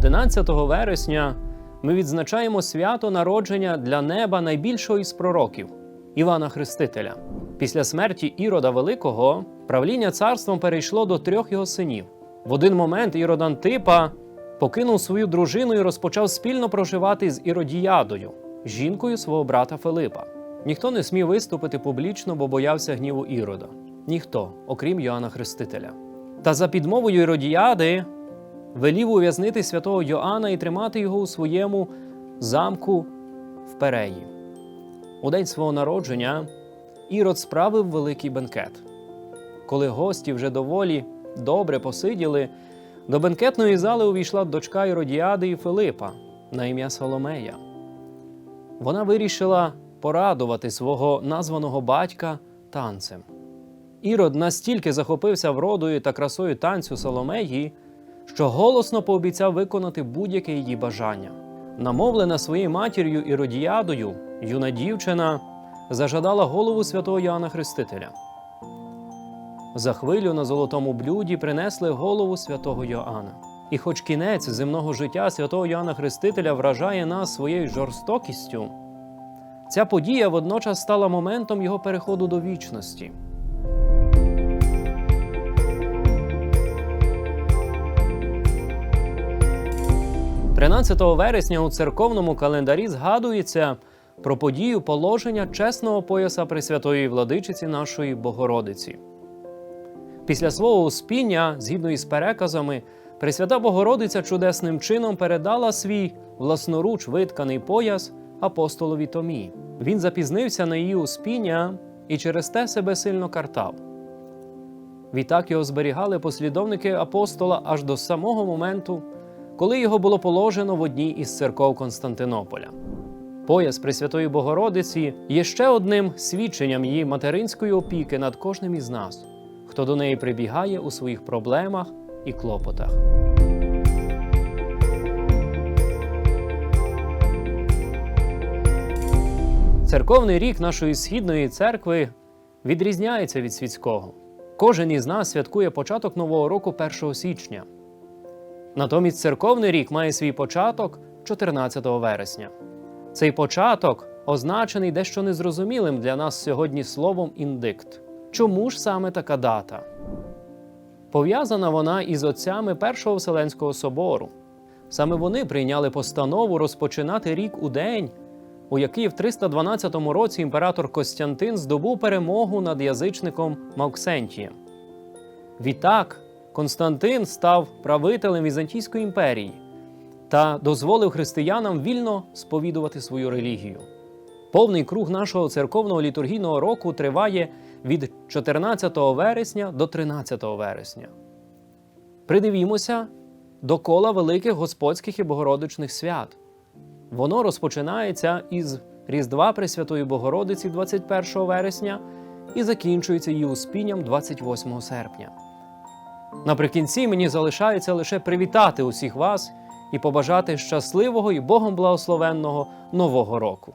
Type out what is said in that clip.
13 вересня ми відзначаємо свято народження для неба найбільшого із пророків Івана Хрестителя. Після смерті Ірода Великого правління царством перейшло до трьох його синів. В один момент Ірод Антипа покинув свою дружину і розпочав спільно проживати з Іродіядою, жінкою свого брата Филипа. Ніхто не смів виступити публічно, бо боявся гніву Ірода. Ніхто, окрім Йоанна Хрестителя. Та за підмовою Іродіяди велів ув'язнити святого Йоанна і тримати його у своєму замку в Переї. У день свого народження Ірод справив великий бенкет. Коли гості вже доволі добре посиділи, до бенкетної зали увійшла дочка Іродіади і Филипа на ім'я Соломея. Вона вирішила порадувати свого названого батька танцем. Ірод настільки захопився вродою та красою танцю Соломеї, що голосно пообіцяв виконати будь-яке її бажання. Намовлена своєю матір'ю Іродіадою, юна дівчина зажадала голову святого Йоанна Хрестителя. За хвилю на золотому блюді принесли голову святого Йоанна. І хоч кінець земного життя святого Йоанна Хрестителя вражає нас своєю жорстокістю, ця подія водночас стала моментом його переходу до вічності. 13 вересня у церковному календарі згадується про подію положення чесного пояса Пресвятої владичиці нашої Богородиці. Після свого успіння, згідно із переказами, Пресвята Богородиця чудесним чином передала свій власноруч витканий пояс апостолові Томі. Він запізнився на її успіння і через те себе сильно картав. Відтак його зберігали послідовники апостола аж до самого моменту, коли його було положено в одній із церков Константинополя. Пояс Пресвятої Богородиці є ще одним свідченням її материнської опіки над кожним із нас, хто до неї прибігає у своїх проблемах і клопотах. Церковний рік нашої східної церкви відрізняється від світського. Кожен із нас святкує початок нового року 1 січня. Натомість церковний рік має свій початок 14 вересня. Цей початок означений дещо незрозумілим для нас сьогодні словом індикт. Чому ж саме така дата? Пов'язана вона із отцями Першого Вселенського собору. Саме вони прийняли постанову розпочинати рік у день, у який в 312 році імператор Костянтин здобув перемогу над язичником Мавксентієм. Відтак, Константин став правителем Візантійської імперії та дозволив християнам вільно сповідувати свою релігію. Повний круг нашого церковного літургійного року триває від 14 вересня до 13 вересня. Придивімося до кола великих господських і богородичних свят. Воно розпочинається із Різдва Пресвятої Богородиці 21 вересня і закінчується її успінням 28 серпня. Наприкінці мені залишається лише привітати усіх вас і побажати щасливого і Богом благословенного Нового року.